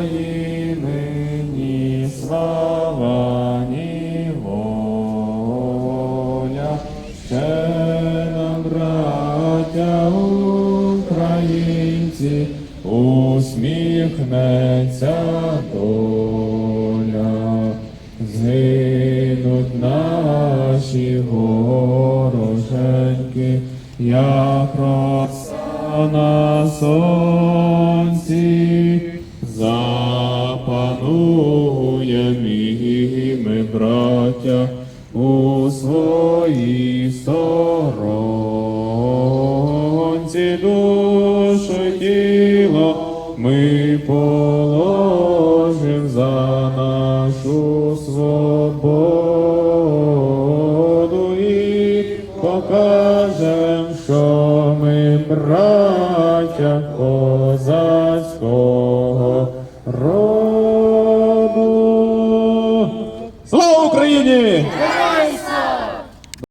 України, слава, ще нам, українці, усміхнеться доля, згинуть наші вороженьки, як роса на сонці, запануєм і ми, браття, у своїй сторонці. Душу тіло ми положим за нашу свободу покажем, що ми браття козацького роду. Слава Україні!